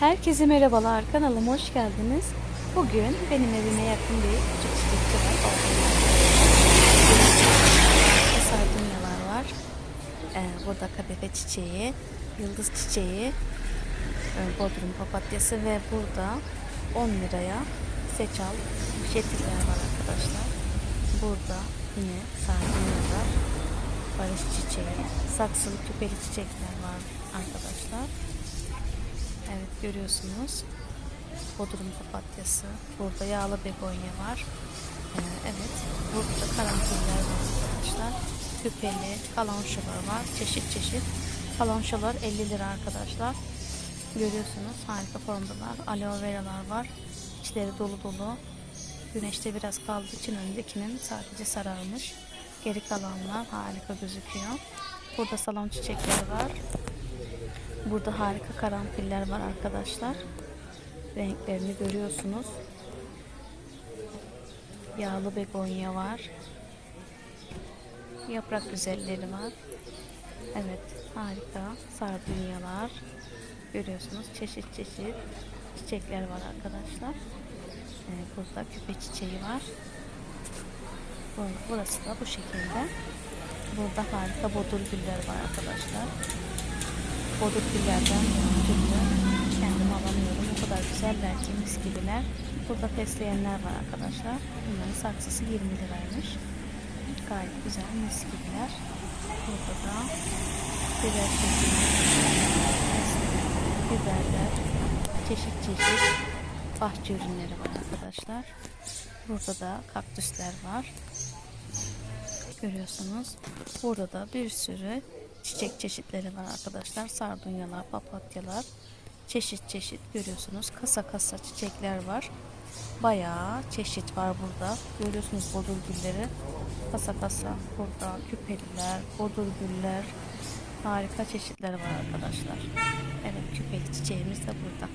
Herkese merhabalar kanalıma hoş geldiniz. Bugün benim evime yakın bir küçük çiçekçi var. Sardunyalar var. Ee, burada kadife çiçeği, yıldız çiçeği, e, bodrum papatyası ve burada 10 liraya seçal şetikler var arkadaşlar. Burada yine sardunyalar, barış çiçeği, saksılı küpeli çiçekler var arkadaşlar. Görüyorsunuz. Bodrum papatyası. Burada yağlı begonya var. Ee, evet. Burada karanfiller var arkadaşlar. Küpeli kalanşolar var. Çeşit çeşit. Kalanşolar 50 lira arkadaşlar. Görüyorsunuz harika formdalar. Aloe veralar var. İçleri dolu dolu. Güneşte biraz kaldığı için öndekinin sadece sararmış. Geri kalanlar harika gözüküyor. Burada salon çiçekleri var. Burada harika karanfiller var arkadaşlar. Renklerini görüyorsunuz. Yağlı begonya var. Yaprak güzelleri var. Evet harika sardunyalar. Görüyorsunuz çeşit çeşit çiçekler var arkadaşlar. Ee, burada küpe çiçeği var. Bu- Burası da bu şekilde. Burada harika bodur güller var arkadaşlar. Bodur güllerden kendim alamıyorum. O kadar güzeller ki mis gibiler. Burada fesleğenler var arkadaşlar. Bunların saksısı 20 liraymış. Gayet güzel mis gibiler. Burada da biber biberler, çeşit çeşit bahçe ürünleri var arkadaşlar. Burada da kaktüsler var. Görüyorsunuz. Burada da bir sürü çiçek çeşitleri var arkadaşlar. Sardunyalar, papatyalar. Çeşit çeşit görüyorsunuz. Kasa kasa çiçekler var. Bayağı çeşit var burada. Görüyorsunuz bodur gülleri. Kasa kasa. Burada küpeliler, bodur güller. Harika çeşitler var arkadaşlar. Evet küpeli çiçeğimiz de burada.